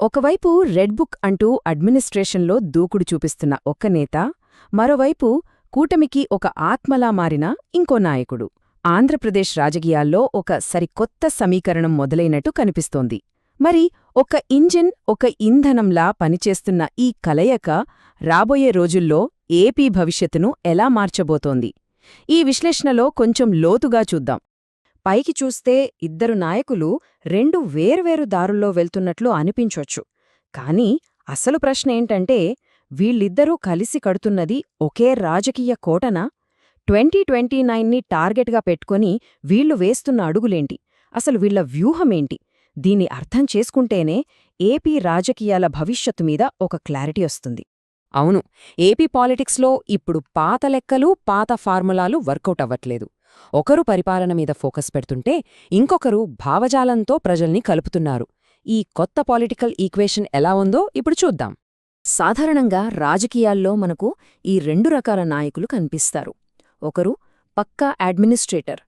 ఒకవైపు red book అంటూ అడ్మినిస్ట్రేషన్లో దూకుడు చూపిస్తున్న ఒక్క నేత మరోవైపు కూటమికి ఒక ఆత్మలా మారిన ఇంకో నాయకుడు. ఆంధ్రప్రదేశ్ రాజకీయాల్లో ఒక సరికొత్త సమీకరణం మొదలైనట్టు కనిపిస్తోంది. మరి ఒక ఇంజిన్ ఒక ఇంధనంలా పనిచేస్తున్న ఈ కలయిక రాబోయే రోజుల్లో ఏపీ భవిష్యత్తును ఎలా మార్చబోతోంది? ఈ విశ్లేషణలో కొంచెం లోతుగా చూద్దాం. పైకి చూస్తే ఇద్దరు నాయకులు రెండు వేర్వేరు దారుల్లో వెళ్తున్నట్లు అనిపించొచ్చు. కాని అసలు ప్రశ్న ఏంటంటే వీళ్ళిద్దరూ కలిసి కడుతున్నది ఒకే రాజకీయ కోటనా? ట్వంటీ ట్వంటీ నైన్ని టార్గెట్గా పెట్టుకొని వీళ్ళు వేస్తున్న అడుగులేంటి? అసలు వీళ్ళ వ్యూహమేంటి? దీన్ని అర్థం చేసుకుంటేనే ఏపీ రాజకీయాల భవిష్యత్తు మీద ఒక క్లారిటీ వస్తుంది. అవును ఏపీ పాలిటిక్స్లో ఇప్పుడు పాత లెక్కలు పాత ఫార్ములాలు వర్కౌట్ అవ్వట్లేదు. ఒకరు పరిపాలన మీద ఫోకస్ పెడుతుంటే ఇంకొకరు భావజాలంతో ప్రజల్ని కలుపుతున్నారు. ఈ కొత్త పాలిటికల్ ఈక్వేషన్ ఎలా ఉందో ఇప్పుడు చూద్దాం. సాధారణంగా రాజకీయాల్లో మనకు ఈ రెండు రకాల నాయకులు కనిపిస్తారు. ఒకరు పక్కా అడ్మినిస్ట్రేటర్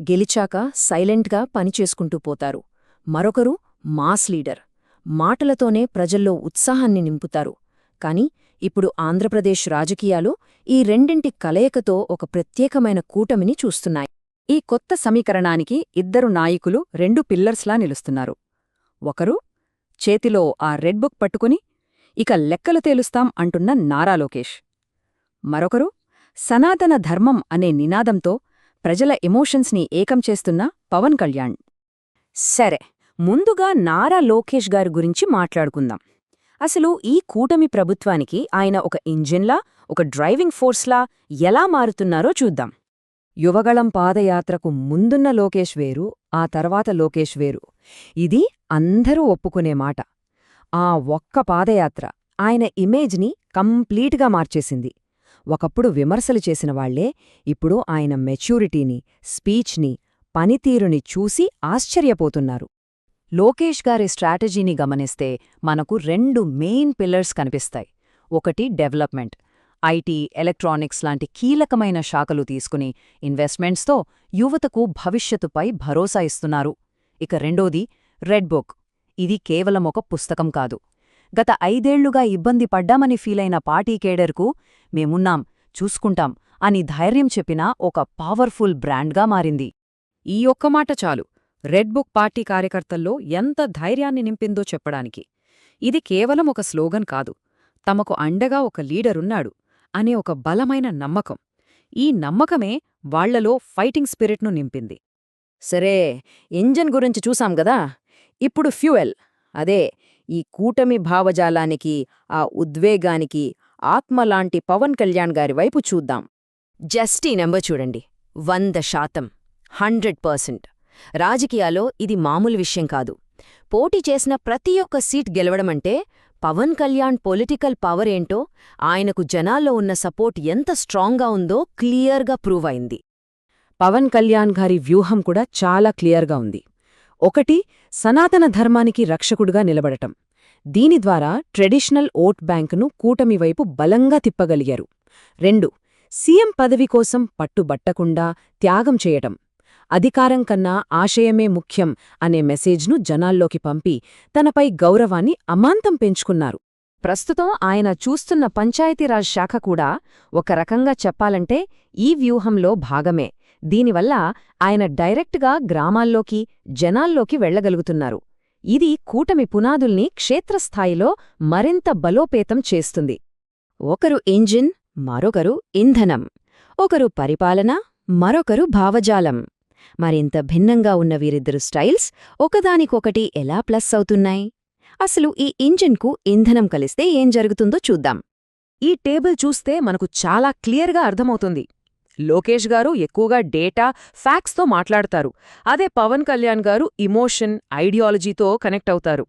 గెలిచాక సైలెంట్గా పనిచేసుకుంటూ పోతారు. మరొకరు మాస్ లీడర్ మాటలతోనే ప్రజల్లో ఉత్సాహాన్ని నింపుతారు. కాని ఇప్పుడు ఆంధ్రప్రదేశ్ రాజకీయాలు ఈ రెండింటి కలయికతో ఒక ప్రత్యేకమైన కూటమిని చూస్తున్నాయి. ఈ కొత్త సమీకరణానికి ఇద్దరు నాయకులు రెండు పిల్లర్స్లా నిలుస్తున్నారు. ఒకరు చేతిలో ఆ రెడ్ బుక్ పట్టుకుని ఇక లెక్కలు తేలుస్తాం అంటున్న నారా లోకేష్. మరొకరు సనాతన ధర్మం అనే నినాదంతో ప్రజల ఎమోషన్స్ని ఏకం చేస్తున్న పవన్ కళ్యాణ్. సరే ముందుగా నారా లోకేష్ గారి గురించి మాట్లాడుకుందాం. అసలు ఈ కూటమి ప్రభుత్వానికి ఆయన ఒక ఇంజిన్లా ఒక డ్రైవింగ్ ఫోర్స్లా ఎలా మారుతున్నారో చూద్దాం. యువగళం పాదయాత్రకు ముందున్న లోకేష్ వేరు ఆ తర్వాత లోకేష్ వేరు. ఇది అందరూ ఒప్పుకునే మాట. ఆ ఒక్క పాదయాత్ర ఆయన ఇమేజ్ని కంప్లీట్గా మార్చేసింది. ఒకప్పుడు విమర్శలు చేసిన వాళ్ళే ఇప్పుడు ఆయన మెచ్యూరిటీని స్పీచ్ని పనితీరుని చూసి ఆశ్చర్యపోతున్నారు. లోకేష్ గారి స్ట్రాటజీని గమనిస్తే మనకు రెండు మెయిన్ పిల్లర్స్ కనిపిస్తాయి. ఒకటి డెవలప్మెంట్. ఐటీ ఎలక్ట్రానిక్స్ లాంటి కీలకమైన శాఖలు తీసుకుని ఇన్వెస్ట్మెంట్స్తో యువతకు భవిష్యత్తుపై భరోసా ఇస్తున్నారు. ఇక రెండోది రెడ్ బుక్. ఇది కేవలం ఒక పుస్తకం కాదు. గత ఐదేళ్ళుగా ఇబ్బంది పడ్డామని ఫీలైన పార్టీ కేడర్కు మేమున్నాం చూసుకుంటాం అని ధైర్యం చెప్పిన ఒక పవర్ఫుల్ బ్రాండ్గా మారింది. ఈ ఒక్క మాట చాలు. రెడ్ బుక్ పార్టీ కార్యకర్తల్లో ఎంత ధైర్యాన్ని నింపిందో చెప్పడానికి. ఇది కేవలం ఒక స్లోగన్ కాదు. తమకు అండగా ఒక లీడరున్నాడు అనే ఒక బలమైన నమ్మకం. ఈ నమ్మకమే వాళ్ళలో ఫైటింగ్ స్పిరిట్ను నింపింది. సరే ఇంజన్ గురించి చూసాం గదా? ఇప్పుడు ఫ్యూయల్. అదే ఈ కూటమి భావజాలానికి ఆ ఉద్వేగానికి ఆత్మలాంటి పవన్ కళ్యాణ్ గారి వైపు చూద్దాం. జస్టీ నెంబర్ చూడండి. వంద శాతం. Hundred percent. రాజకీయాల్లో ఇది మామూలు విషయం కాదు. పోటీ చేసిన ప్రతి ఒక్క సీట్ గెలవడమంటే పవన్ కళ్యాణ్ పొలిటికల్ పవర్ ఏంటో ఆయనకు జనాల్లో ఉన్న సపోర్ట్ ఎంత స్ట్రాంగ్గా ఉందో క్లియర్గా ప్రూవ్ అయింది. పవన్ కళ్యాణ్ గారి వ్యూహం కూడా చాలా క్లియర్గా ఉంది. ఒకటి సనాతన ధర్మానికి రక్షకుడుగా నిలబడటం. దీని ద్వారా ట్రెడిషనల్ ఓట్ బ్యాంకును కూటమి వైపు బలంగా తిప్పగలిగారు. రెండు సీఎం పదవి కోసం పట్టుబట్టకుండా త్యాగం చేయటం. అధికారం కన్నా ఆశయమే ముఖ్యం అనే మెసేజ్ను జనాల్లోకి పంపి తనపై గౌరవాన్ని అమాంతం పెంచుకున్నారు. ప్రస్తుతం ఆయన చూస్తున్న పంచాయతీరాజ్ శాఖ కూడా ఒక రకంగా చెప్పాలంటే ఈ వ్యూహంలో భాగమే. దీనివల్ల ఆయన డైరెక్ట్గా గ్రామాల్లోకి జనాల్లోకి వెళ్ళగలుగుతున్నారు ఇది కూటమి పునాదుల్ని క్షేత్రస్థాయిలో మరింత బలోపేతం చేస్తుంది. ఒకరు ఇంజిన్ మరొకరు ఇంధనం. ఒకరు పరిపాలన మరొకరు భావజాలం. మరింత భిన్నంగా ఉన్న వీరిద్దరు స్టైల్స్ ఒకదానికొకటి ఎలా ప్లస్ అవుతున్నాయి? అసలు ఈ ఇంజిన్కు ఇంధనం కలిస్తే ఏం జరుగుతుందో చూద్దాం. ఈ టేబుల్ చూస్తే మనకు చాలా క్లియర్గా అర్థమవుతుంది. లోకేష్ గారు ఎక్కువగా డేటా ఫ్యాక్స్తో మాట్లాడతారు. అదే పవన్ కళ్యాణ్ గారు ఇమోషన్ ఐడియాలజీతో కనెక్ట్ అవుతారు.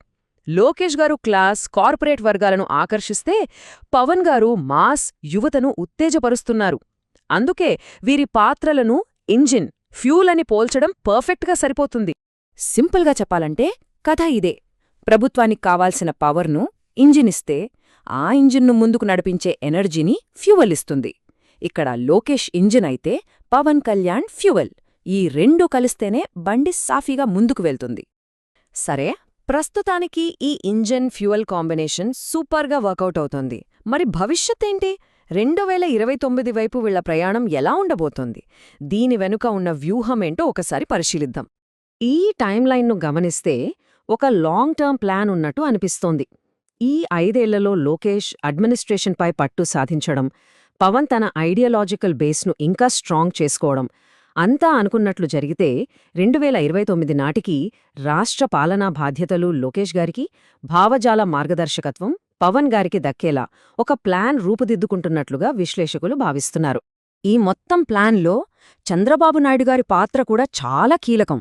లోకేష్ గారు క్లాస్ కార్పొరేట్ వర్గాలను ఆకర్షిస్తే పవన్ గారు మాస్ యువతను ఉత్తేజపరుస్తున్నారు. అందుకే వీరి పాత్రలను ఇంజిన్ ఫ్యూల్ అని పోల్చడం పర్ఫెక్ట్గా సరిపోతుంది. సింపుల్గా చెప్పాలంటే కథ ఇదే. ప్రభుత్వానికి కావాల్సిన పవర్ను ఇంజినిస్తే ఆ ఇంజిన్ను ముందుకు నడిపించే ఎనర్జీని ఫ్యూవల్ ఇస్తుంది ఇక్కడ లోకేష్ ఇంజిన్ అయితే పవన్ కళ్యాణ్ ఫ్యూవల్. ఈ రెండూ కలిస్తేనే బండి సాఫీగా ముందుకు వెళ్తుంది. సరే ప్రస్తుతానికి ఈ ఇంజన్ ఫ్యూయల్ కాంబినేషన్ సూపర్గా వర్కౌట్ అవుతోంది. మరి భవిష్యత్ ఏంటి రెండు వేల ఇరవై తొమ్మిది వైపు వీళ్ళ ప్రయాణం ఎలా ఉండబోతోంది? దీని వెనుక ఉన్న వ్యూహమేంటో ఒకసారి పరిశీలిద్దాం. ఈ టైంలైన్ను గమనిస్తే ఒక లాంగ్ టర్మ్ ప్లాన్ ఉన్నట్టు అనిపిస్తోంది. ఈ ఐదేళ్ళలో లోకేష్ అడ్మినిస్ట్రేషన్పై పట్టు సాధించడం పవన్ తన ఐడియాలజికల్ బేస్ను ఇంకా స్ట్రాంగ్ చేసుకోవడం అంతా అనుకున్నట్లు జరిగితే రెండు వేల ఇరవై తొమ్మిది నాటికి రాష్ట్ర పాలనా బాధ్యతలు లోకేష్ గారికి భావజాల మార్గదర్శకత్వం పవన్ గారికి దక్కేలా ఒక ప్లాన్ రూపుదిద్దుకుంటున్నట్లుగా విశ్లేషకులు భావిస్తున్నారు. ఈ మొత్తం ప్లాన్లో చంద్రబాబు నాయుడు గారి పాత్ర కూడా చాలా కీలకం.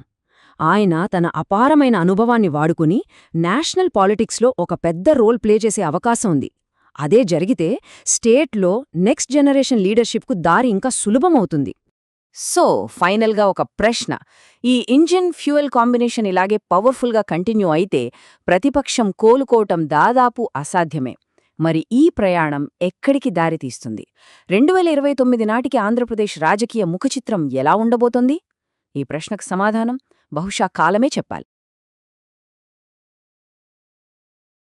ఆయన తన అపారమైన అనుభవాన్ని వాడుకుని నేషనల్ పాలిటిక్స్లో ఒక పెద్ద రోల్ ప్లే చేసే అవకాశం ఉంది. అదే జరిగితే స్టేట్లో నెక్స్ట్ జనరేషన్ లీడర్షిప్కు దారి ఇంకా సులభమవుతుంది. సో ఫైనల్గా ఒక ప్రశ్న. ఈ ఇంజిన్ ఫ్యూయల్ కాంబినేషన్ ఇలాగే పవర్ఫుల్గా కంటిన్యూ అయితే ప్రతిపక్షం కోలుకోవటం దాదాపు అసాధ్యమే. మరి ఈ ప్రయాణం ఎక్కడికి దారితీస్తుంది రెండు వేల ఇరవై తొమ్మిది నాటికి ఆంధ్రప్రదేశ్ రాజకీయ ముఖచిత్రం ఎలా ఉండబోతోంది? ఈ ప్రశ్నకు సమాధానం బహుశా కాలమే చెప్పాలి.